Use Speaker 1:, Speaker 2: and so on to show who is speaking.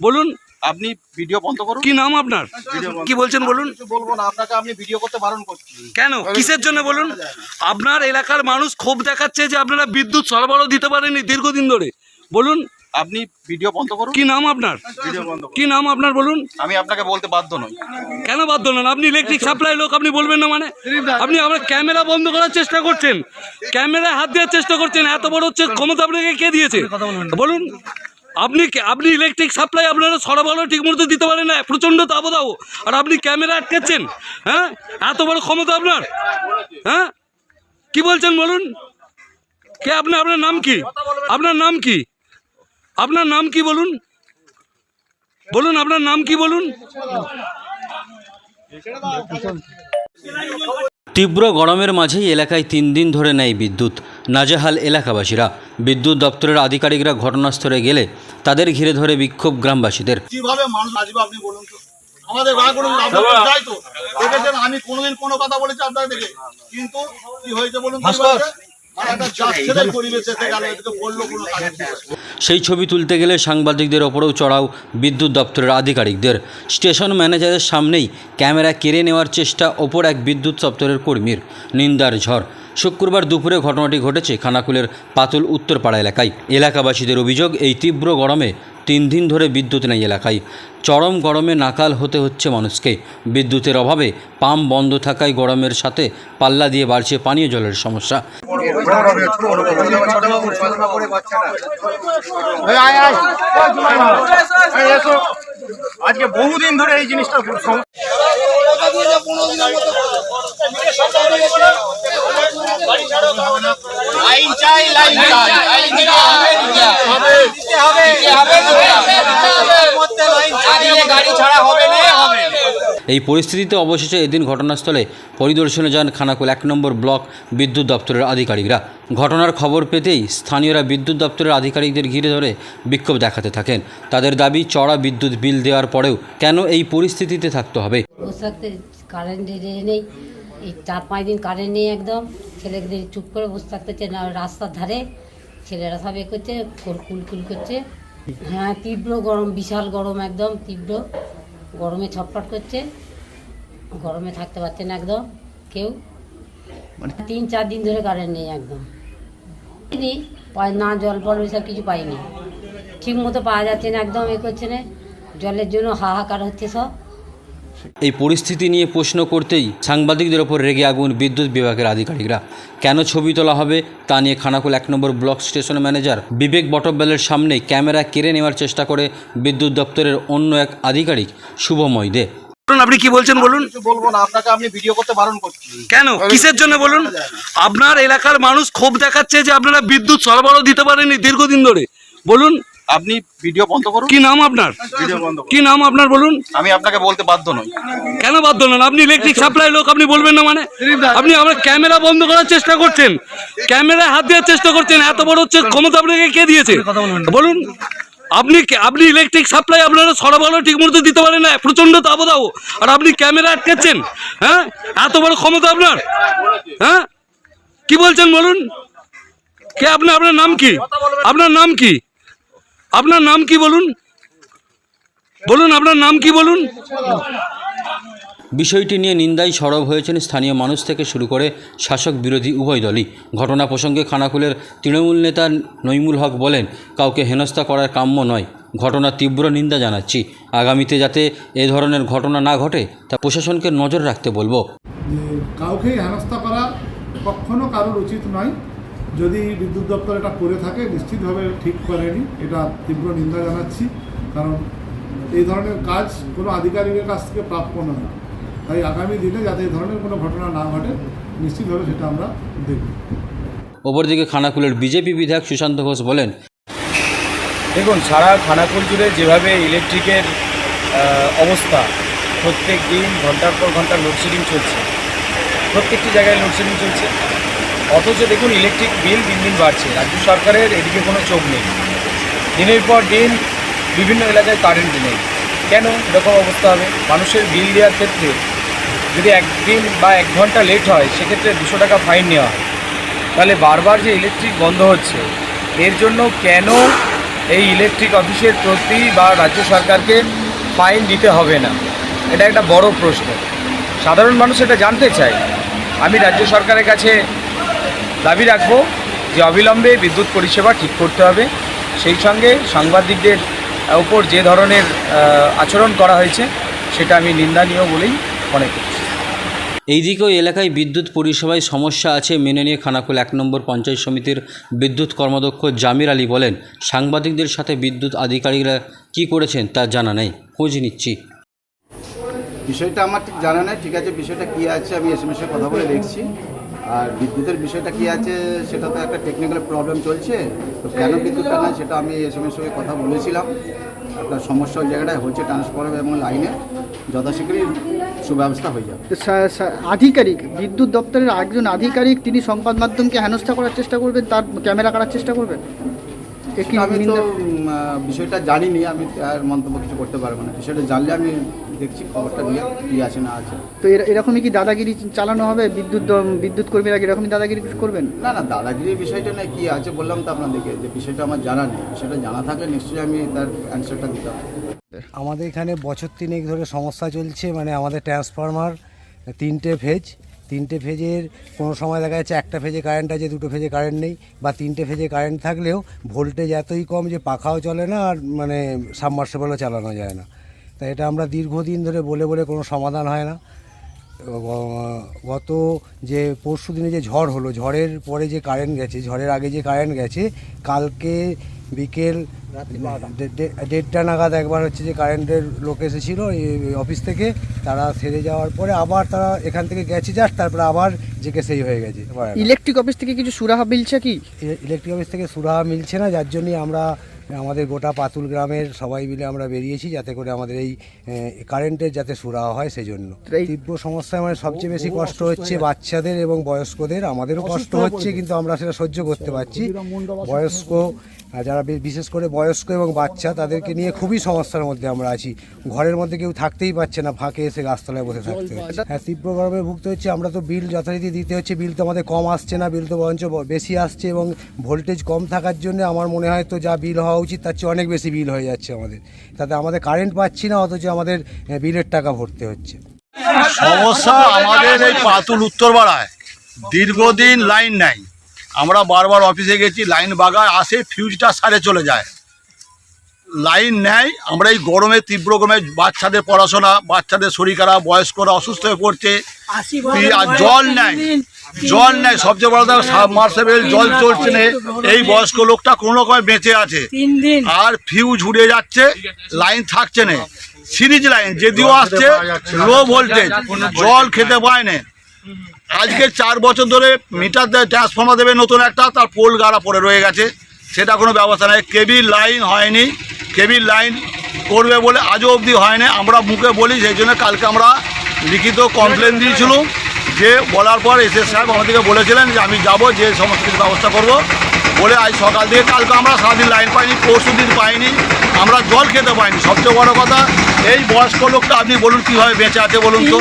Speaker 1: বলুন।
Speaker 2: আপনি ভিডিও বন্ধ করুন।
Speaker 1: কি নাম আপনার? কি বলছেন বলুন?
Speaker 2: বলব না আপনাকে আপনি ভিডিও করতে বারণ করছি।
Speaker 1: কেন? কিসের জন্য বলুন? আপনার এলাকার মানুষ ক্ষোভ দেখাচ্ছে যে আপনারা বিদ্যুৎ সরবরাহ দিতে পারেনি দীর্ঘদিন ধরে। বলুন।
Speaker 2: আপনি ভিডিও বন্ধ করুন।
Speaker 1: কি নাম আপনার?
Speaker 2: ভিডিও বন্ধ করুন।
Speaker 1: কি নাম আপনার বলুন?
Speaker 2: আমি আপনাকে বলতে বাধ্য নই।
Speaker 1: কেন বাধ্য নন? আপনি ইলেকট্রিক সাপ্লাই লোক আপনি বলবেন না মানে? আপনি আমরা ক্যামেরা বন্ধ করার চেষ্টা করছেন। ক্যামেরায় হাত দেওয়ার চেষ্টা করছেন। এত বড় হচ্ছে ক্ষমতা আপনাকে কে দিয়েছে? বলুন। আপনি আপনি ইলেকট্রিক সাপ্লাই আপনারা সরবরাহ ঠিক মতো দিতে পারেন না, প্রচণ্ড দাবদাহ। আর আপনি ক্যামেরা আটকাচ্ছেন হ্যাঁ? এত বড় ক্ষমতা আপনার হ্যাঁ? কি বলছেন বলুন? কে আপনি আপনার নাম কি? আপনার নাম কি? আপনার নাম কি বলুন? বলুন, আপনার নাম কি বলুন?
Speaker 3: তীব্র গরমের মাঝেই এলাকায় তিন দিন ধরে নেয় বিদ্যুৎ। নাজেহাল এলাকাবাসীরা বিদ্যুৎ দপ্তরের আধিকারিকরা ঘটনাস্থলে গেলে তাদের ঘিরে ধরে বিক্ষোভ গ্রামবাসীদের।
Speaker 2: কীভাবে মানুষ আসবে আপনি বলুন তো। আমাদের করুন যাই তো। দেখেছেন আমি কোনোদিন কোনো কথা বলেছি আপনাকে দেখে। কিন্তু কি হয়েছে বলুন।
Speaker 3: সেই ছবি তুলতে গেলে সাংবাদিকদের ওপরেও চড়াও বিদ্যুৎ দপ্তরের আধিকারিকদের। স্টেশন ম্যানেজারের সামনেই ক্যামেরা কেড়ে নেওয়ার চেষ্টা ওপর এক বিদ্যুৎ দপ্তরের কর্মীর। নিন্দার ঝড়। শুক্রবার দুপুরে ঘটনাটি ঘটেছে খানাকুলের পাতুল উত্তরপাড়া এলাকায়। এলাকাবাসীদের অভিযোগ এই তীব্র গরমে তিন দিন ধরে বিদ্যুৎ নেই এলাকায়। চরম গরমে নাকাল হতে হচ্ছে মানুষকে। বিদ্যুতের অভাবে পাম্প বন্ধ থাকায় গরমের সাথে পাল্লা দিয়ে বাড়ছে পানীয় জলের সমস্যা।
Speaker 4: আজকে বহুদিন ধরে এই জিনিসটা সম- লাইন চাই লাইন চাই। লাইন হবে দিতে হবে হবে গাড়ি ছাড়া হবে না হবে
Speaker 3: এই পরিস্থিতিতে অবশেষে এদিন ঘটনাস্থলে পরিদর্শনে যান খানাকুল এক নম্বর ব্লক বিদ্যুৎ দপ্তরের আধিকারিকরা। ঘটনার খবর পেতেই স্থানীয়রা বিদ্যুৎ দপ্তরের আধিকারিকদের ঘিরে ধরে বিক্ষোভ দেখাতে থাকেন। তাদের দাবি চড়া বিদ্যুৎ বিল দেওয়ার পরেও কেন এই পরিস্থিতিতে থাকতে হবে?
Speaker 5: কারেন্ট নেই। এই চার পাঁচ দিন কারেন্ট নেই একদম। ছেলেদের চুপ করে বসে থাকতে হচ্ছে না রাস্তার ধারে। ছেলেরা সব এ করছে কুল- কুলকুল করছে। হ্যাঁ তীব্র গরম বিশাল গরম একদম তীব্র। গরমে ছটফট করছে। গরমে থাকতে পারছে না একদম কেউ। তিন চার দিন ধরে কারেন্ট নেই একদম। না জল ফল ওইসব কিছু পাইনি। ঠিক মতো পাওয়া যাচ্ছে না একদম এ করছে না। জলের জন্য হাহাকার হচ্ছে সব।
Speaker 3: এই পরিস্থিতি নিয়ে প্রশ্ন করতেই সাংবাদিকদের ওপর রেগে আগুন বিদ্যুৎ বিভাগের আধিকারিকরা। কেন ছবি তোলা হবে তা নিয়ে খানাকুল এক নম্বর ব্লক স্টেশন ম্যানেজার বিবেক বটব্যালের সামনে ক্যামেরা কেড়ে নেওয়ার চেষ্টা করে বিদ্যুৎ দপ্তরের অন্য এক আধিকারিক শুভময় দে।
Speaker 1: বলুন, আপনি কি বলছেন বলুন?
Speaker 2: কিছু বলব না আপনাকে আপনি ভিডিও করতে বারণ করছি।
Speaker 1: কেন? কিসের জন্য বলুন? আপনার এলাকার মানুষ ক্ষোভ দেখাচ্ছে যে আপনারা বিদ্যুৎ সরবরাহ দিতে পারেনি দীর্ঘদিন ধরে। বলুন।
Speaker 2: আপনি ভিডিও বন্ধ করুন।
Speaker 1: কি নাম আপনার?
Speaker 2: ভিডিও বন্ধ
Speaker 1: কি নাম আপনার বলুন?
Speaker 2: আমি আপনাকে বলতে বাধ্য নই।
Speaker 1: কেন বাধ্য নন? আপনি ইলেকট্রিক সাপ্লাই লোক আপনি বলবেন না মানে? আপনি আমরা ক্যামেরা বন্ধ করার চেষ্টা করছেন। ক্যামেরায় হাত দেওয়ার চেষ্টা করছেন। এত বড় হচ্ছে ক্ষমতা আপনাকে কে দিয়েছে? বলুন। আপনি আপনি ইলেকট্রিক সাপ্লাই আপনারা সরবরাহ ঠিক মতো দিতে পারেন না। প্রচণ্ড দাবদাহ আর আপনি ক্যামেরা আটকাচ্ছেন হ্যাঁ? এত বড় ক্ষমতা আপনার হ্যাঁ? কি বলছেন বলুন? কে আপনার আপনার নাম কি? আপনার নাম কি? আপনার নাম কি বলুন? বলুন আপনার নাম কি বলুন?
Speaker 3: বিষয়টি নিয়ে নিন্দায় সরব হয়েছেন স্থানীয় মানুষ থেকে শুরু করে শাসক বিরোধী উভয় দলই। ঘটনা প্রসঙ্গে খানাকুলের তৃণমূল নেতা নইমুল হক বলেন কাউকে হেনস্থা করার কাম্য নয়। ঘটনার তীব্র নিন্দা জানাচ্ছি। আগামীতে যাতে এ ধরনের ঘটনা না ঘটে তা প্রশাসনকে নজর রাখতে বলব।
Speaker 6: কাউকে হেনস্থা করা কখনো কারোর উচিত নয়। যদি বিদ্যুৎ দপ্তর এটা করে থাকে নিশ্চিতভাবে ঠিক করেনি। এটা তীব্র নিন্দা জানাচ্ছি কারণ এই ধরনের কাজ কোনো আধিকারিকের কাছ থেকে প্রাপ্য নয়। তাই আগামী দিনে যাতে এই ধরনের কোনো ঘটনা না ঘটে নিশ্চিতভাবে সেটা আমরা দেখব।
Speaker 3: অপরদিকে খানাকুলের বিজেপি বিধায়ক সুশান্ত ঘোষ বলেন
Speaker 4: দেখুন সারা খানাকুল জুড়ে যেভাবে ইলেকট্রিকের অবস্থা প্রত্যেক দিন ঘণ্টার পর ঘণ্টা লোডশেডিং চলছে। প্রত্যেকটি জায়গায় লোডশেডিং চলছে। অথচ দেখুন ইলেকট্রিক বিল দিন দিন বাড়ছে। রাজ্য সরকারের এদিকে কোনো চোখ নেই। দিনের পর দিন বিভিন্ন এলাকায় কারেন্ট নেই। কেন এরকম অবস্থা হবে? মানুষের বিল দেওয়ার ক্ষেত্রে যদি একদিন বা এক ঘণ্টা লেট হয়, সেক্ষেত্রে দুশো টাকা ফাইন নেওয়া হয়। তাহলে বারবার যে ইলেকট্রিক বন্ধ হচ্ছে, এর জন্য কেন এই ইলেকট্রিক অফিসের প্রতি বা রাজ্য সরকারকে ফাইন দিতে হবে না? এটা একটা বড় প্রশ্ন। সাধারণ মানুষ এটা জানতে চায়। আমি রাজ্য সরকারের কাছে দাবি রাখব যে অবিলম্বে বিদ্যুৎ পরিষেবা ঠিক করতে হবে। সেই সঙ্গে সাংবাদিকদের উপর যে ধরনের আচরণ করা হয়েছে সেটা আমি নিন্দনীয় বলেই মনে করছি
Speaker 3: এইদিকে ওই এলাকায় বিদ্যুৎ পরিষেবায় সমস্যা আছে মেনে নিয়ে খানাকুল এক নম্বর পঞ্চায়েত সমিতির বিদ্যুৎ কর্মদক্ষ জামির আলী বলেন সাংবাদিকদের সাথে বিদ্যুৎ আধিকারিকরা কি করেছেন তা জানা নেই। খোঁজ নিচ্ছি।
Speaker 7: বিষয়টা আমার ঠিক জানা নেই ঠিক আছে বিষয়টা কী আছে আমি এস এম এসে কথা বলে দেখছি। আর বিদ্যুতের বিষয়টা কী আছে সেটা তো একটা টেকনিক্যাল প্রবলেম চলছে। তো কেন বিদ্যুৎটা নাই সেটা আমি এস এম এর সঙ্গে কথা বলেছিলাম। একটা সমস্যা ওই জায়গাটায় হচ্ছে ট্রান্সফরমার এবং লাইনে যথাশীঘ্রই সুব্যবস্থা হয়ে যাবে।
Speaker 8: আধিকারিক বিদ্যুৎ দপ্তরের একজন আধিকারিক তিনি সংবাদ মাধ্যমকে হেনস্থা করার চেষ্টা করবেন তার ক্যামেরা করার চেষ্টা করবেন?
Speaker 7: আমি তো বিষয়টা জানিনি আমি আর মন্তব্য কিছু করতে পারব না। বিষয়টা জানলে আমি দেখছি খবরটা নিয়ে কী আছে না আছে।
Speaker 8: তো এর- এরকমই কি দাদাগিরি চালানো হবে? বিদ্যুৎ বিদ্যুৎ কর্মীরা কি এরকমই দাদাগিরি করবেন?
Speaker 7: না না দাদাগিরির বিষয়টা না কি আছে বললাম তো আপনাদেরকে যে বিষয়টা আমার জানা নেই। বিষয়টা জানা থাকলে নিশ্চয়ই আমি তার অ্যান্সারটা দিতাম।
Speaker 9: আমাদের এখানে বছর তিনেক ধরে সমস্যা চলছে মানে আমাদের ট্রান্সফরমার তিনটে ফেজ তিনটে ফেজের কোনো সময় দেখা যাচ্ছে একটা ফেজে কারেন্ট আছে দুটো ফেজে কারেন্ট নেই বা তিনটে ফেজে কারেন্ট থাকলেও ভোল্টেজ এতই কম যে পাখাও চলে না আর মানে সাবমার্সেবলও চালানো যায় না। তাই এটা আমরা দীর্ঘদিন ধরে বলে বলে কোনো সমাধান হয় না। গত যে পরশু দিনে যে ঝড় হলো ঝড়ের পরে যে কারেন্ট গেছে ঝড়ের আগে যে কারেন্ট গেছে কালকে বিকেল দেড়টা নাগাদ একবার হচ্ছে যে কারেন্টের লোক এসেছিল এই অফিস থেকে। তারা সেরে যাওয়ার পরে আবার তারা এখান থেকে গেছে যাস তারপরে আবার জেকে সেই হয়ে গেছে।
Speaker 8: ইলেকট্রিক অফিস থেকে কিছু সুরাহা মিলছে কি?
Speaker 9: ইলেকট্রিক অফিস থেকে সুরাহা মিলছে না যার জন্যই আমরা আমাদের গোটা পাতুল গ্রামের সবাই মিলে আমরা বেরিয়েছি যাতে করে আমাদের এই কারেন্টের যাতে সুরাহা হয়
Speaker 8: সেজন্য।
Speaker 9: তীব্র সমস্যায় মানে সবচেয়ে বেশি কষ্ট হচ্ছে বাচ্চাদের এবং বয়স্কদের। আমাদেরও কষ্ট হচ্ছে কিন্তু আমরা সেটা সহ্য করতে পারছি। বয়স্ক আর যারা বিশেষ করে বয়স্ক এবং বাচ্চা, তাদেরকে নিয়ে খুবই সমস্যার মধ্যে আমরা আছি। ঘরের মধ্যে কেউ থাকতেই পারছে না, ফাঁকে এসে গাছতলায় বসে থাকতে। হ্যাঁ তীব্র গরমে ভুগতে হচ্ছে, আমরা তো বিল যথারীতি দিতে হচ্ছে, বিল তো আমাদের কম আসছে না, বিল তো বরঞ্চ বেশি আসছে এবং ভোল্টেজ কম থাকার জন্য আমার মনে হয় তো যা বিল হওয়া উচিত, তার চেয়ে অনেক বেশি বিল হয়ে যাচ্ছে আমাদের। তাতে আমাদের কারেন্ট পাচ্ছি না, অথচ আমাদের বিলের টাকা ভরতে হচ্ছে।
Speaker 2: সমস্যা আমাদের এই পাতুল উত্তরপাড়ায়। দীর্ঘদিন লাইন নাই। আমরা বারবার অফিসে গেছি লাইন বাগায় আসে ফিউজটা সারে চলে যায়। লাইন নেয় আমরা এই গরমে তীব্র গরমে বাচ্চাদের পড়াশোনা বাচ্চাদের শরীর খারাপ বয়স্করা অসুস্থ হয়ে পড়ছে। আর জল নেয় জল নেয় সবচেয়ে বড় সাবমার্সেবেল জল চলছে না এই বয়স্ক লোকটা কোনো রকমে বেঁচে আছে। আর ফিউজ উড়ে যাচ্ছে লাইন থাকছে না। সিরিজ লাইন যদিও আসছে লো ভোল্টেজ জল খেতে পায় না। আজকে চার বছর ধরে মিটার ট্রান্সফর্মার দেবে নতুন একটা, তার পোল গাড়া পড়ে রয়ে গেছে। সেটা কোনো ব্যবস্থা নেই। কেবিল লাইন হয়নি। কেবিল লাইন করবে বলে আজও অবধি হয়নি। আমরা মুখে বলি, সেই জন্য কালকে আমরা লিখিত কমপ্লেন দিয়েছিলাম যে বলার পর এসএস সাহেব আমাদেরকে বলেছিলেন যে আমি যাব, যে সমস্ত কিছু ব্যবস্থা করব। বলে আজ সকাল থেকে কালকে আমরা সারাদিন লাইন পাইনি, পরশু দিন পাইনি। আমরা জল খেতে পাইনি। সবচেয়ে বড় কথা, এই বয়স্ক লোকটা আপনি বলুন কীভাবে বেঁচে আছে বলুন তো।